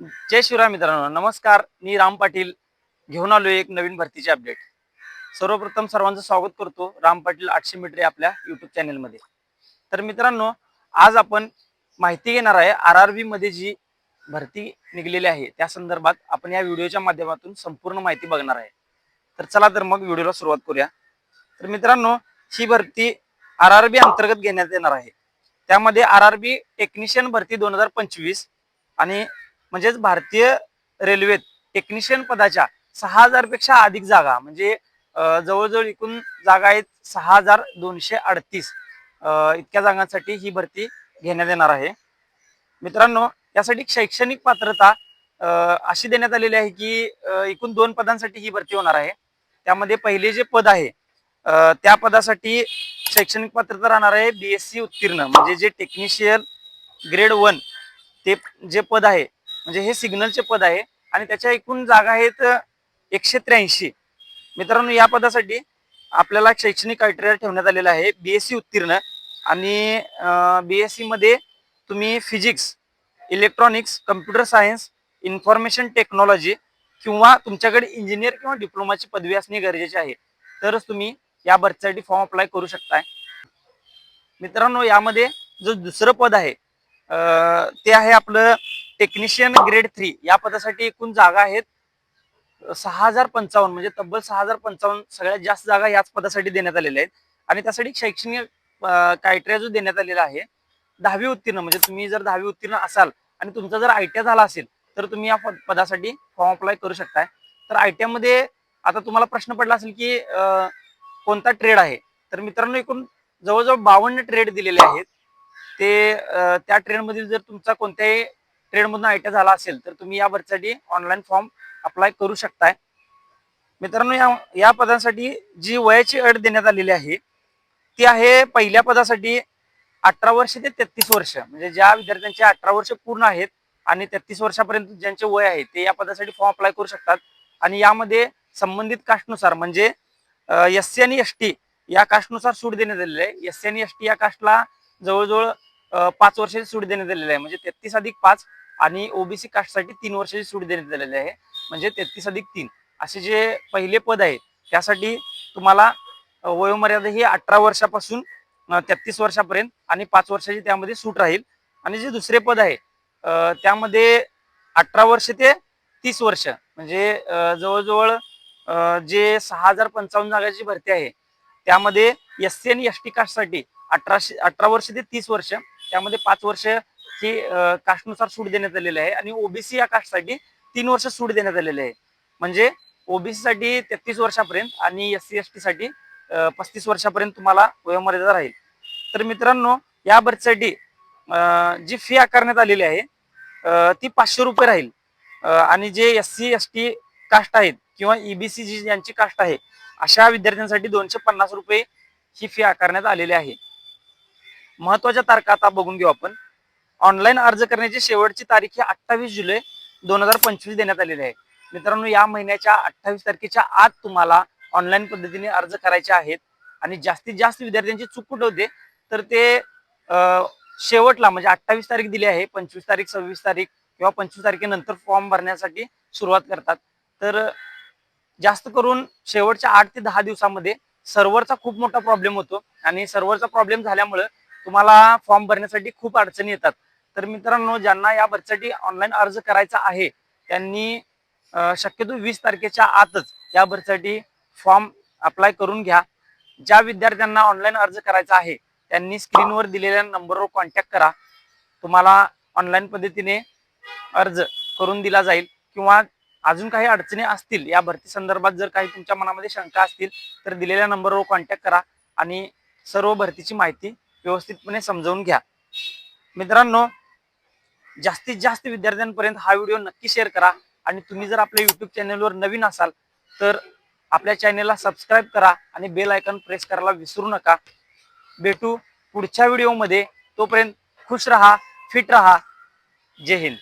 जय शिवराय मित्रांनो. नमस्कार. मी राम पाटील. घेऊन आलो एक नवीन भरतीचे अपडेट सर्वप्रथम सर्वांचं स्वागत करतो राम पाटील आठशे मीटर आपल्या युट्यूब चॅनेलमध्ये तर मित्रांनो आज आपण माहिती घेणार आहे आर आर बी मध्ये जी भरती निघलेली आहे त्या संदर्भात आपण या व्हिडिओच्या माध्यमातून संपूर्ण माहिती बघणार आहे. तर चला तर मग व्हिडिओला सुरुवात करूया. तर मित्रांनो ही भरती आर आर बी अंतर्गत घेण्यात येणार आहे. त्यामध्ये आर आर बी टेक्निशियन भरती दोन हजार पंचवीस आणि म्हणजेच भारतीय रेल्वेत टेक्निशियन पदाच्या सहा हजारपेक्षा अधिक जागा म्हणजे जवळजवळ एकूण जागा आहेत सहा हजार दोनशे अडतीस इतक्या जागांसाठी ही भरती घेण्यात येणार आहे. मित्रांनो यासाठी शैक्षणिक पात्रता अशी देण्यात आलेली आहे की एकूण दोन पदांसाठी ही भरती होणार आहे. त्यामध्ये पहिले जे पद आहे त्या पदासाठी शैक्षणिक पात्रता राहणार आहे बीएससी उत्तीर्ण म्हणजे जे टेक्निशियन ग्रेड वन ते जे पद आहे म्हणजे हे सिग्नलचे पद आहे आणि त्याच्या एकूण जागा आहेत एकशे त्र्याऐंशी. मित्रांनो या पदासाठी आपल्याला शैक्षणिक क्रायटेरिया ठेवण्यात आलेला आहे. बीएससी उत्तीर्ण आणि बीएससी मध्ये तुम्ही physics electronics computer science information technology किंवा तुमच्याकडे इंजिनियर किंवा डिप्लोमाची पदवी असणे गरजेचे आहे. तरच तुम्ही या भरतीसाठी फॉर्म अप्लाय करू शकताय. मित्रांनो यामध्ये जो दुसरं पद आहे ते आहे आपलं टेक्निशियन ग्रेड थ्री या पदासाठी एकूण जागा आहेत सहा हजार पंचावन्न म्हणजे तब्बल सहा हजार पंचावन्न सगळ्यात जास्त जागा याच पदासाठी देण्यात आलेल्या आहेत. आणि त्यासाठी शैक्षणिक क्रायटेरिया जो देण्यात आलेला आहे दहावी उत्तीर्ण म्हणजे तुम्ही जर दहावी उत्तीर्ण असाल आणि तुमचा जर आय झाला असेल तर तुम्ही या पदासाठी फॉर्म अप्लाय करू शकताय. तर आयमध्ये आता तुम्हाला प्रश्न पडला असेल की कोणता ट्रेड आहे? तर मित्रांनो एकूण जवळजवळ बावन्न ट्रेड दिलेले आहेत. ते त्या ट्रेडमधील जर तुमचा कोणत्याही ट्रेडमधून आय टी झाला असेल तर तुम्ही या भरतीसाठी ऑनलाईन फॉर्म अप्लाय करू शकताय. मित्रांनो या या पदांसाठी जी वयाची अट देण्यात आलेली आहे ती आहे पहिल्या पदासाठी अठरा वर्ष ते तेहतीस वर्ष. म्हणजे ज्या विद्यार्थ्यांचे अठरा वर्ष पूर्ण आहेत आणि तेहतीस वर्षापर्यंत ज्यांचे वय आहे ते या पदासाठी फॉर्म अप्लाय करू शकतात. आणि यामध्ये संबंधित कास्टनुसार म्हणजे एस सी आणि एस टी या कास्टनुसार सूट देण्यात आलेली आहे. एस सी आणि एस टी या कास्टला जवळजवळ पाच वर्षाची सूट देण्यात आलेली आहे. म्हणजे तेहतीस अधिक पाच आणि ओबीसी कास्टसाठी तीन वर्षाची सूट देण्यात आलेली आहे. म्हणजे तेहतीस अधिक तीन असे जे पहिले पद आहे त्यासाठी तुम्हाला वयोमर्यादा ही अठरा वर्षापासून तेहतीस वर्षापर्यंत आणि पाच वर्षाची त्यामध्ये सूट राहील. आणि जे दुसरे पद आहे त्यामध्ये अठरा वर्ष ते तीस वर्ष म्हणजे जवळजवळ जे सहा हजार पंचावन्न जागाची भरती आहे त्यामध्ये एस सी आणि एस टी कास्टसाठी अठराशे अठरा वर्ष ते तीस वर्ष त्यामध्ये पाच वर्ष ही कास्टनुसार सूट देण्यात आलेली आहे. आणि ओबीसी या कास्टसाठी तीन वर्ष सूट देण्यात आलेली आहे. म्हणजे ओबीसी साठी तेहतीस वर्षापर्यंत आणि एस सी एस टी साठी पस्तीस वर्षापर्यंत तुम्हाला वयोमर्यादा राहील. तर मित्रांनो या भरतीसाठी जी फी आकारण्यात आलेली आहे ती पाचशे रुपये राहील. आणि जे S C S T caste आहेत किंवा ईबीसी जी यांची कास्ट आहे अशा विद्यार्थ्यांसाठी दोनशे पन्नास रुपये ही फी आकारण्यात आलेली आहे. महत्त्वाच्या तारखा आता बघून घेऊ आपण. ऑनलाईन अर्ज करण्याची शेवटची तारीख ही अठ्ठावीस जुलै दोन हजार पंचवीस देण्यात आलेली आहे. मित्रांनो या महिन्याच्या अठ्ठावीस तारखेच्या आत तुम्हाला ऑनलाईन पद्धतीने अर्ज करायचे आहेत आणि जास्तीत जास्त विद्यार्थ्यांची चूक कुठं होते? तर ते शेवटला म्हणजे अठ्ठावीस तारीख दिली आहे पंचवीस तारीख सव्वीस तारीख किंवा पंचवीस तारखेनंतर फॉर्म भरण्यासाठी सुरुवात करतात. तर जास्त करून शेवटच्या आठ ते दहा दिवसामध्ये सर्व्हरचा खूप मोठा प्रॉब्लेम होतो आणि सर्व्हरचा प्रॉब्लेम झाल्यामुळे तुम्हाला फॉर्म भरण्यासाठी खूप अडचणी येतात. तर मित्रांनो ज्यांना या भरतीसाठी ऑनलाईन अर्ज करायचा आहे त्यांनी शक्यतो वीस तारखेच्या आतच या भरतीसाठी फॉर्म अप्लाय करून घ्या. ज्या विद्यार्थ्यांना ऑनलाईन अर्ज करायचा आहे त्यांनी स्क्रीनवर दिलेल्या नंबरवर कॉन्टॅक्ट करा. तुम्हाला ऑनलाईन पद्धतीने अर्ज करून दिला जाईल किंवा अजून काही अडचणी असतील या भरती संदर्भात जर काही तुमच्या मनामध्ये शंका असतील तर दिलेल्या नंबरवर कॉन्टॅक्ट करा आणि सर्व भरतीची माहिती व्यवस्थितपणे समजावून घ्या. मित्रांनो जास्तीत जास्त विद्यार्थ्यांपर्यंत हा व्हिडिओ नक्की शेअर करा आणि तुम्ही जर आपल्या युट्यूब चॅनेलवर नवीन असाल तर आपल्या चॅनेलला सबस्क्राईब करा आणि बेल आयकॉन प्रेस करायला विसरू नका. भेटू पुढच्या व्हिडिओमध्ये. तोपर्यंत खुश रहा फिट रहा. जय हिंद.